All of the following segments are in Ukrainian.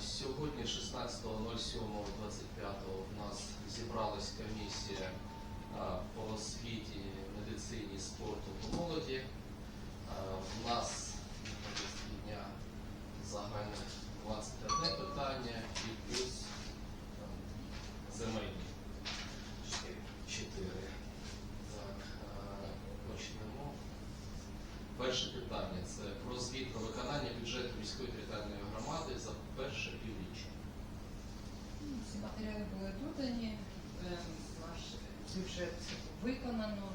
Сьогодні, 16.07.25, у нас зібралась комісія по освіті, медицині, спорту та молоді. У нас на дня загальне 21 питання і плюс земельні 4. Так, а, почнемо. Перше питання це про звіт про виконання бюджету міської територіальної громади за перше півріччя. Всі матеріали були додані, наш бюджет виконано.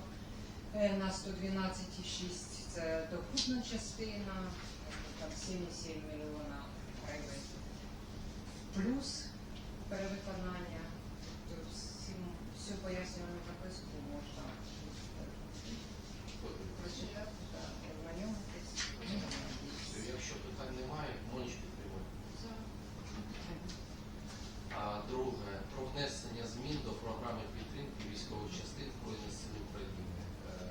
Е, На 112,6 це доходна частина, там 7,7 мільйона гривень. Плюс перевиконання. Тут всім, всю пояснювальну записку можна прочитати та ознайомитись. Все, Якщо питань немає, Моніч підтримує. А друге, про внесення змін до програми підтримки військових частин Збройних сил України. Е,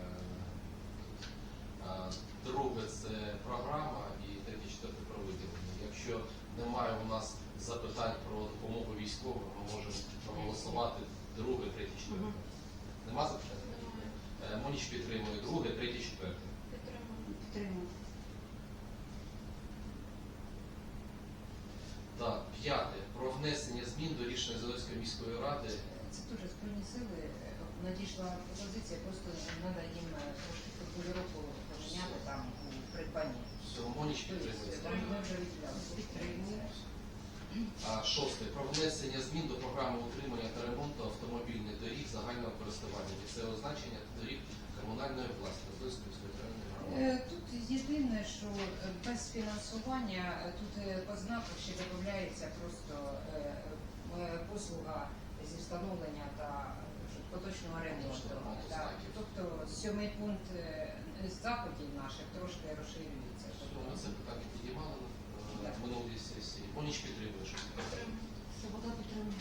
а, Друге це програма і третє четверте про виділення. Якщо немає у нас запитань про допомогу військовим, ми можемо проголосувати друге, третє, четверте. Нема запитань? Моніч підтримує друге, третє, четверте. Підтримую. Так, п'яте. Про внесення змін до рішення Зеленської міської ради. Це теж збройні сили. Надійшла пропозиція, просто треба їм е, трошки формулювання поміняти там у придбанні. Все, Моніч Тобто, підтримує. там ми вже виділяли. Підтримую. А шосте. Про внесення змін до програми утримання та ремонту автомобільних доріг загального користування місцевого значення та доріг комунальної власності. Е, Тут єдине, що е, без фінансування е, тут по знаку ще додається просто послуга зі встановлення та поточного ремонту. Тобто сьомий пункт заходів наших трошки розширюється. Тобто, Ми це питання підіймали. В минулій сесії. Моніч підтримує, що Свобода підтримує.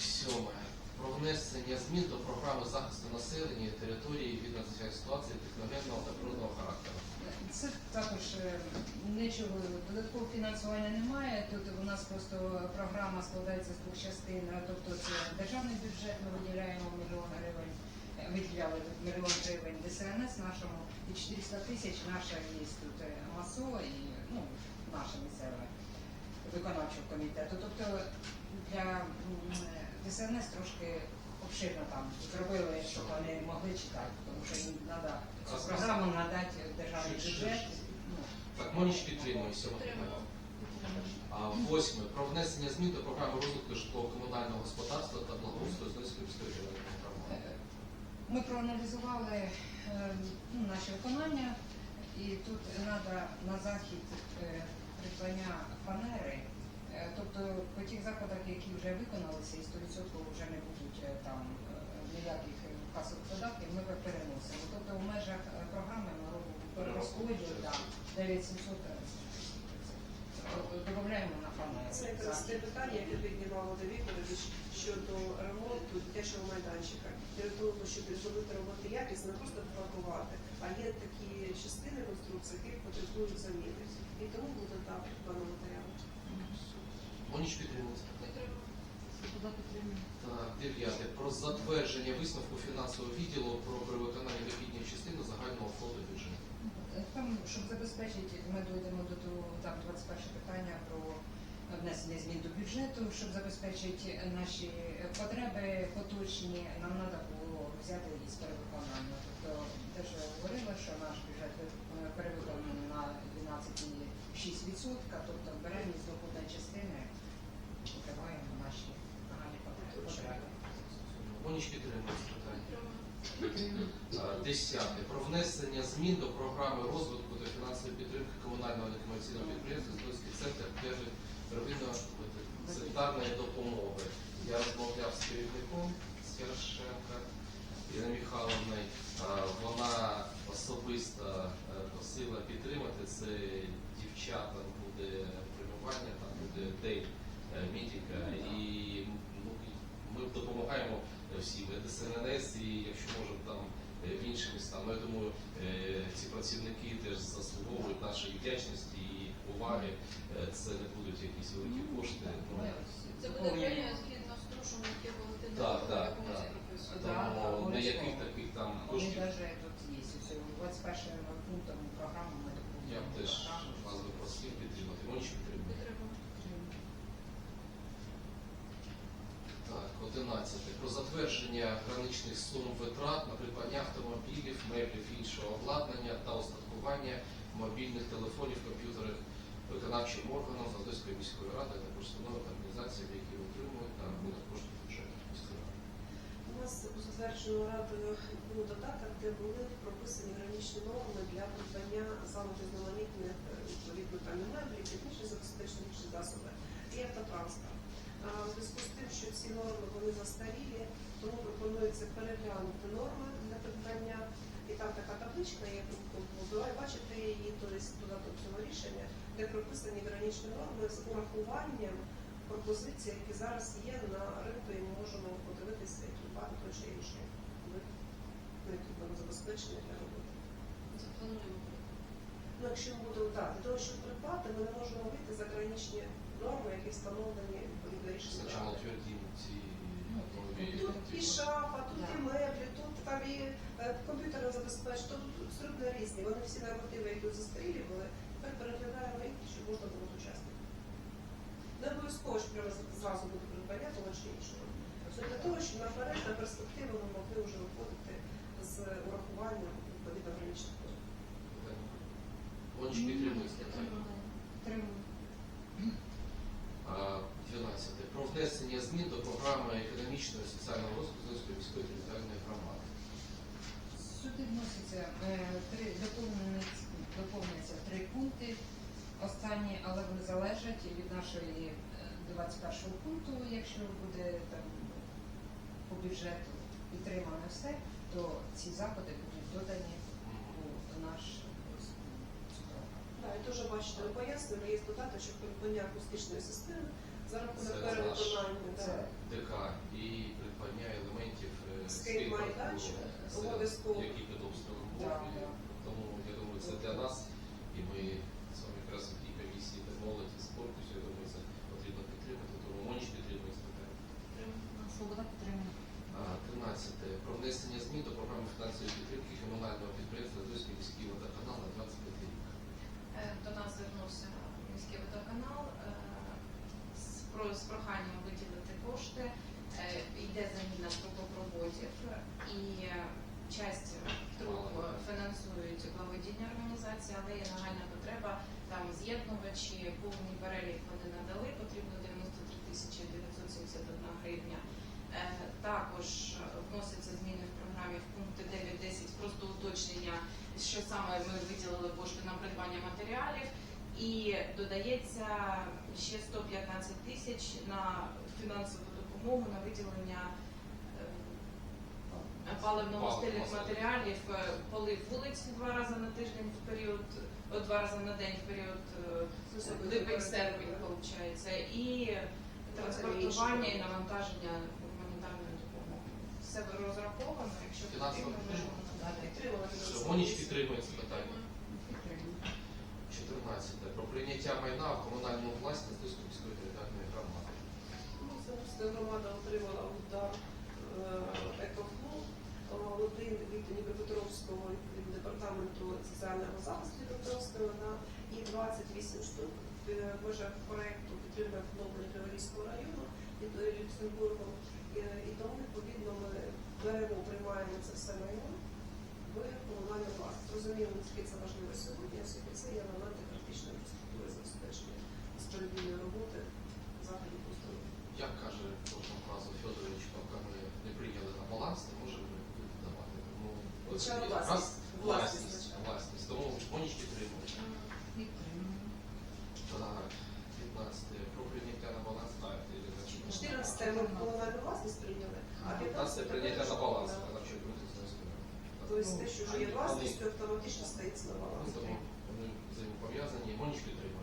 Сьоме. Про внесення змін до програми захисту населення і території від надзвичайної ситуації техногенного та природного характеру. Це також е, нічого додаткового фінансування немає. Тут у нас просто програма складається з двох частин. Тобто це державний бюджет, ми виділяємо мільйон гривень, е, виділяли мільйон гривень ДСНС нашому і 400 тисяч наша є тут е, МАСО і ну, наше місцеве виконавчого комітету. Тобто для ДСНС трошки обширно там зробили, щоб вони могли читати, тому що їм треба цю програму надати державний бюджет. Ну, Так, Моніч підтримує. А восьме. Про внесення змін до програми розвитку житлово-комунального господарства та благоустрою міської територіальної громади. е, Ми проаналізували е, ну, наші виконання, і тут треба на захід е, придбання фанери. Е, Тобто по тих заходах, які вже виконалися, і 100% вже не будуть е, там е, ніяких касових податків, ми переносимо. Тобто в межах е, програми ми робимо перерозподіл да, 9700 додаємо на фанери. Це якраз те питання, яке піднімав Володимир Вікторович щодо ремонту дитячого майданчика. Для того, щоб зробити роботи якісно, не просто фарбувати, а є такі частини конструкції, які потребують заміни. І тому буде так пане матеріал. Моніч підтримує це питання. Так, дев'яте. Про затвердження висновку фінансового відділу про перевиконання дохідної частини загального фонду бюджету. Там, щоб забезпечити, ми дійдемо до того, там 21 питання про внесення змін до бюджету, щоб забезпечити наші потреби поточні, нам треба було взяти із перевиконання. Тобто, те, що я говорила, що наш бюджет е, перевиконаний на 12,6%, тобто беремо із доходної частини, покриваємо наші нагальні потреби. Моніч підтримує питання. Десяте. Про внесення змін до програми розвитку та фінансової підтримки комунального некомерційного підприємства Здольський центр первинної санітарної допомоги. Я розмовляв з керівником Ярошенка Іриною Михайловною. Вона особисто е, просила підтримати це дівчатам буде преміювання, там буде день е, медика, і ми допомагаємо всім і ДСНС, і якщо можемо там е, в інші міста. Ну, я думаю, е, ці працівники теж заслуговують нашої вдячності і уваги. Е, Це не будуть якісь великі кошти. Ну, Це буде премія згідно з трушем, яке Валентина Так, так, так. Тому ніяких таких там Вони навіть тут є. Це 21 пунктом програми ми доповнюємо я б теж вас би просив підтримати. Монічку підтримати. Підтримуємо. Так, 11. Про затвердження граничних сум витрат на придбання автомобілів, меблів іншого обладнання та устаткування мобільних телефонів, комп'ютерів виконавчим органам Задоської міської ради, а також установок організаціям, які отримують на рахунок коштів бюджету міської ради. У нас затверджено радою був додаток, де були прописані граничні норми для придбання залу різноманітних відповідно там меблів, технічних забезпечень, засоби і автотранспорт. В зв'язку з тим, що ці норми вони застарілі, тому пропонується переглянути норми для придбання. І там така табличка, є ви бачите її, тобто додаток цього рішення, де прописані граничні норми з урахуванням пропозицій, які зараз є на ринку, і ми можемо подивитися, які багато той чи інший необхідного забезпечення для роботи. Заплануємо. Ну, якщо ми будемо так, для того, щоб придбати, ми не можемо вийти за граничні норми, які встановлені відповідно рішення. Ну, Тут і шафа, тут і меблі, тут там і е, комп'ютерне забезпечення, тут абсолютно різні. Вони всі нормативи, які застарілі були, тепер переглядаємо їх, щоб можна було учаснити. Не обов'язково, що прямо зразу буде придбання того чи іншого. Це для того, щоб наперед, на перспективу ми могли вже виходити з урахуванням відповідно граничних питання. Монічку підтримується. Підтримуємо. А, 12. Про внесення змін до програми економічного і соціального розвитку міської територіальної громади. Сюди вносяться е, три доповнюються три пункти. Останні, але вони залежать від нашої е, 21 пункту. Якщо буде там по бюджету підтримано все, то ці заходи будуть додані у наш. Так, і теж бачите, пояснили, є додаточок придбання акустичної системи за рахунок перевиконання. ДК і придбання елементів е, Скейт-майданчика, скейт-парку, обов'язково. які під обстрілом був. І. Тому я думаю, це для нас, і ми з вами якраз в тій комісії по молоді спорту, я думаю, це потрібно підтримати. Тому Моніч підтримує це питання. Підтримуємо. Свобода підтримує. А, 13. Про внесення змін до програми фінансової підтримки комунального підприємства Дойський міський водоканал на 25 рік. Е, До нас звернувся міський водоканал е, з про- з проханням виділити кошти. Е, Йде заміна трубопроводів і е, часть труб е, фінансують благодійні організації, але є нагальна потреба. Там з'єднувачі, повний перелік вони надали, потрібно 93 тисячі 971 гривня. Е, Також вносяться зміни в програмі в пункти 9-10, просто уточнення, що саме ми виділили кошти на придбання матеріалів, і додається ще 115 тисяч на фінансову допомогу на виділення е, паливно-мастильних матеріалів, е, полив вулиць два рази на тиждень в період, о, два рази на день в період е, липень-серпень, виходить, і транспортування і навантаження гуманітарної допомоги. Все розраховано, якщо потрібно, можемо надати. Комісію. підтримує це питання. 14. Про прийняття майна в комунальну власність Дойської територіальної громади. Ну, Самбурська громада отримала удар екофлу. Один від Дніпропетровського від департаменту соціального захисту Дніпропетровського на і 28 штук е, в межах проекту підтримки відновлення Криворізького району під Люксембургом. Е, І тому відповідно ми беремо, приймаємо це все майно в комунальну власність. Розуміємо, наскільки це важливо сьогодні, оскільки це є елементи критичної інфраструктури забезпечення справедливої роботи заходів. Як каже кожного разу Федорович, поки ми не прийняли на баланс, не можемо віддавати. Тому от власність. Власність власність, власність. Тому Моніч підтримує. Так, 15. Про прийняття на баланс. Так, зачіпав. 14 ми комунальну власність прийняли, а 15 прийняття на баланс. Вона ще буде Тобто те, що вже є власністю, автоматично стається на баланс. Тому вони взаємопов'язані. Моніч підтримує.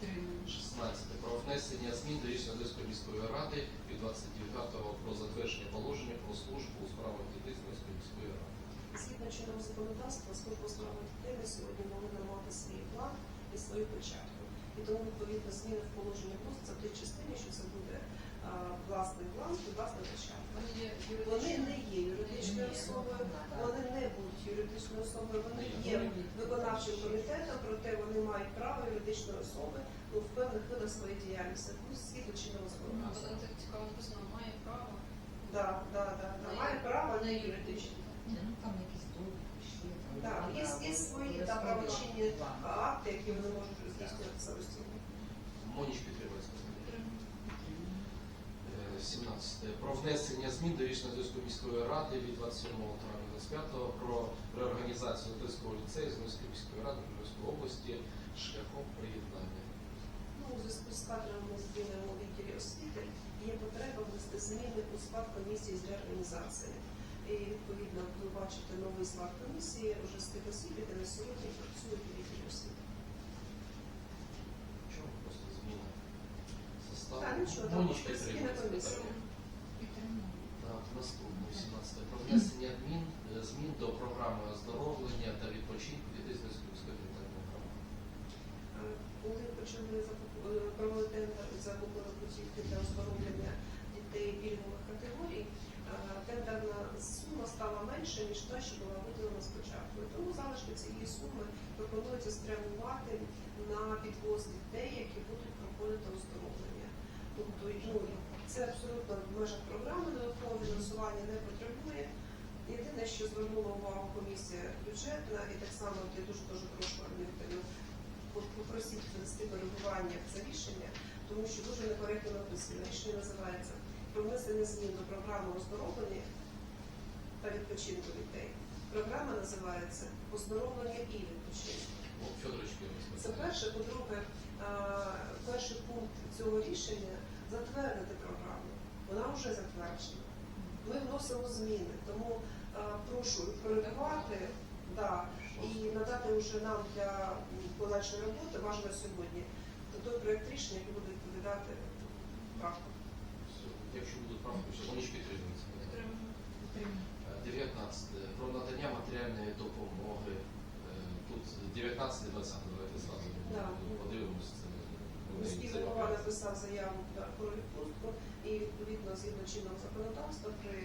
Підтримуємо. 16. Про внесення змін до рішення Одеської міської ради від 29-го про затвердження положення про службу у справах дітей Одеської міської ради. Згідно чинного законодавства, служба у справах дітей на сьогодні повинна мати свій план і свою печатку. І тому відповідно зміни в положення вносяться в тій частині, що це буде власний бланк і власна печатка. Вони є Вони юридичними. не є юридичною особою, вони не будуть юридичною особою, вони є виконавчим комітетом, проте вони мають право юридичної особи ну, в певних видах своєї діяльності, ну, чинного Ну, законодавства. Вона так цікаво написано, має право Да, да, да, да. Має право не не юридичне. Ну там якісь. Ну, є, є свої правочинні акти, які вони можуть здійснювати самостійно. Моніч підтримується. Е, 17. Про внесення змін до рішення Одеської міської ради від 27 травня 25 про реорганізацію Одеського ліцею з Одеської міської ради Одеської області шляхом приєднання. Ну, у зв'язку з кадровими змінами у відділі освіти є потреба внести зміни у склад комісії з реорганізації. І відповідно ви бачите новий склад комісії вже з тих осіб, які на сьогодні працюють у відділі освіти. Чому просто зміна составу? Так, нічого, там Моніч просто зміна підтримується. комісії. питання. Підтримую. Так, наступне 18. Про внесення змін, е, змін до програми оздоровлення та відпочинку дітей з Одеської міської територіальної громади. Е, Коли почали закуп- е, проводити тендер закупили путівки для оздоровлення дітей пільгових категорій, е, тендерна сума стала менше, ніж та, що була виділена спочатку. І тому залишки цієї суми пропонується спрямувати підвоз дітей, які будуть проходити оздоровлення. Тобто, ну, це абсолютно в межах програми додаткового фінансування не потребує. Єдине, що звернула увагу комісія бюджетна, і так само я дуже дуже прошу Армінтину попросіть внести коригування в це рішення, тому що дуже некоректно написано. Рішення називається про внесення змін до програми оздоровлення та відпочинку дітей. Програма називається оздоровлення і відпочинку. Це перше, по-друге, е, перший пункт цього рішення затвердити програму. Вона вже затверджена. Ми вносимо зміни, тому е, прошу коригувати да, і надати вже нам для подальшої роботи важливо сьогодні той проєкт рішення, який буде відповідати правкам. Все. Якщо будуть правки, що Моніч підтримується. Підтримую. Підтримую. Е, 19. Про надання матеріальної допомоги. Е, Тут 19 20 давайте зразу Да. подивимося. Це Міський голова написав заяву про відпустку, і відповідно згідно чинного законодавства при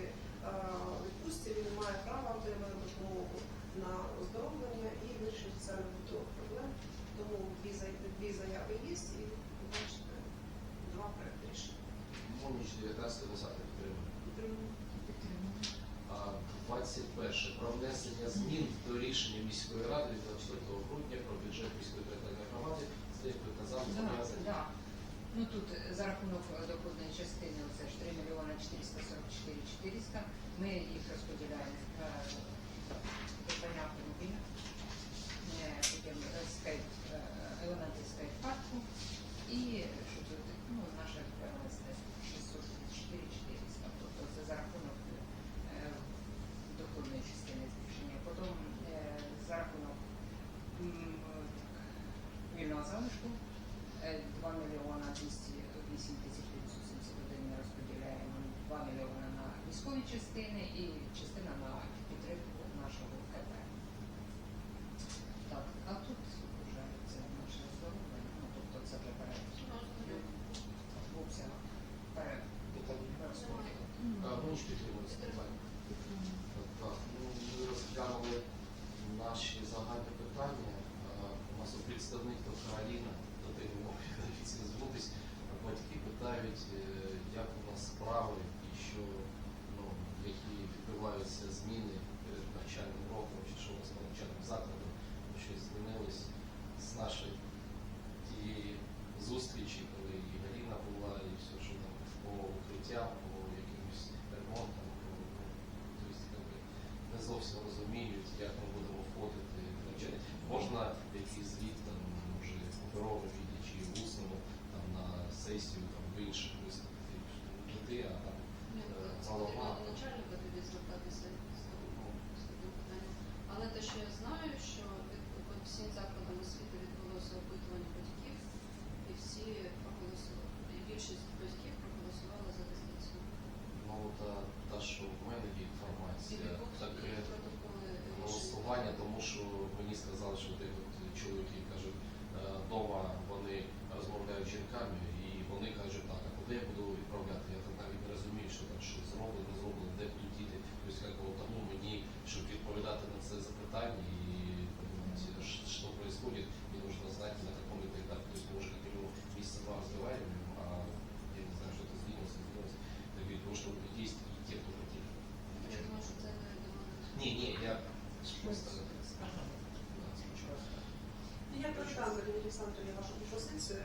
відпустці він має право отримати допомогу на оздоровлення і вирішення соціально-побутових проблем. Тому дві, заяви є і бачите два проекти рішення. Моніч 19 20 підтримує. Підтримую. Підтримую. А 21. Про внесення змін до рішення міської ради від 24 грудня про бюджет міської територіальної громади. з ви казали, Да, Ну тут е, за рахунок е, доходної частини це ж 3 мільйони 444 400. Ми їх розподіляємо е, придбання автомобіля, е, потім е, скайп, е, елементи скайп-парку і що тут, ну, наше ПЛС 634 400. Тобто це за рахунок е, доходної частини збільшення. Потім е, за рахунок м, так, вільного залишку е, 2 мільйона 208 тисяч 971 ми розподіляємо 2 мільйона на військові частини і частина на підтримку нашого КП. Так, а тут вже це наше здоров'я, ну тобто це вже перед в обсягах перед перерозподілу. А, Моніч підтримується питання. Так, ну, ми розглянули наші загальні питання. А, У нас тут представник тобто Аліна, до тебе можуть офіційно звернутися. Батьки питають, е, як у нас справи і що, ну, які відбуваються зміни перед навчальним роком, чи що у нас по навчальним закладам, щось змінилось з нашої тієї зустрічі, коли і Галіна була, і все, що там по укриттям, по якимось ремонтам, по, тобто якби не зовсім розуміють, як ми будемо входити в навчання. Можна якийсь звіт там може в паперовому віді чи в усному там на сесію там в інших виступити, не ти, а там голова. начальника тоді звертатися з такого з таким питанням. Але те, що я знаю, що від по всім закладам освіти відбулося я вашу пропозицію.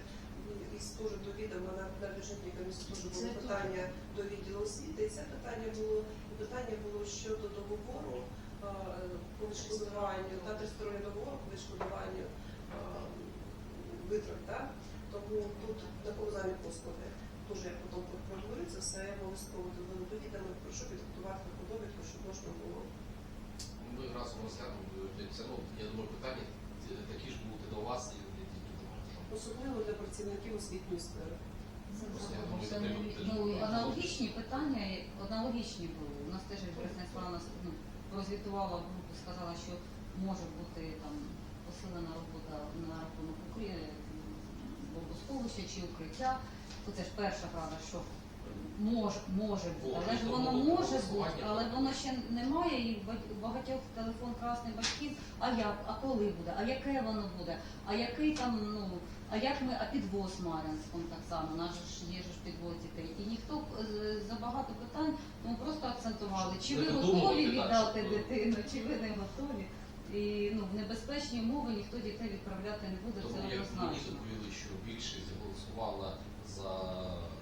І теж до відома на, на бюджетній комісії теж було питання до відділу освіти. І це питання було і питання було щодо договору е, по відшкодуванню та тристороннього договору по відшкодуванню е, витрат. Так? Тому тут на комунальні послуги теж я потім проговорю все обов'язково доведу до відома. Прошу підготувати таку довідку, щоб можна було. Ми разом розглянули це. Ну, я думаю, питання е, такі ж будуть до вас і не тільки до вас. Особливо для працівників освітньої сфери. Ну, аналогічні питання, аналогічні були. У нас теж Славна ну, розвітувала групу, сказала, що може бути там посилена робота на рахунок бомбосховища чи укриття. Це ж перша правда, що може, може бути, але ж воно може бути, але воно ще немає, і багатьох телефон красний батьків. А як, а коли буде, а яке воно буде, а який там, ну, а як ми, а підвоз Мар'янськом так само, наш ж є ж підвоз дітей. І ніхто е, за багато питань ну, просто акцентували, чи ви готові віддати дитину, чи ви не готові. І ну, в небезпечні умови ніхто дітей відправляти не буде, це Тому як мені однозначно. доповіли, що більшість голосувала за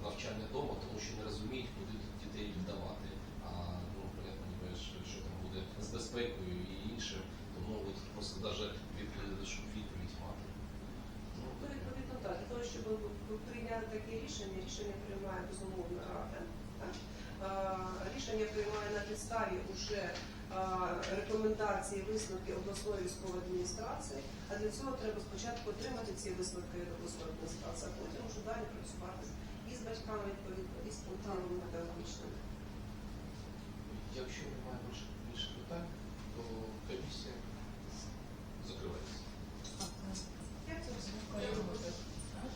навчання вдома, тому що не розуміють, куди дітей віддавати. А ну понятно, що, там буде з безпекою і іншим. Тому от просто навіть від, щоб відповідь мати. Ну, Ну, відповідно, так. Для того, щоб прийняти таке рішення, рішення приймає безумовно рада. Рішення приймає на підставі уже рекомендації, висновки обласної військової адміністрації. А для цього треба спочатку отримати ці висновки від обласної адміністрації, а потім вже далі працювати батьками відповідно і спонтанно педагогічно. Якщо немає більше питань, то комісія.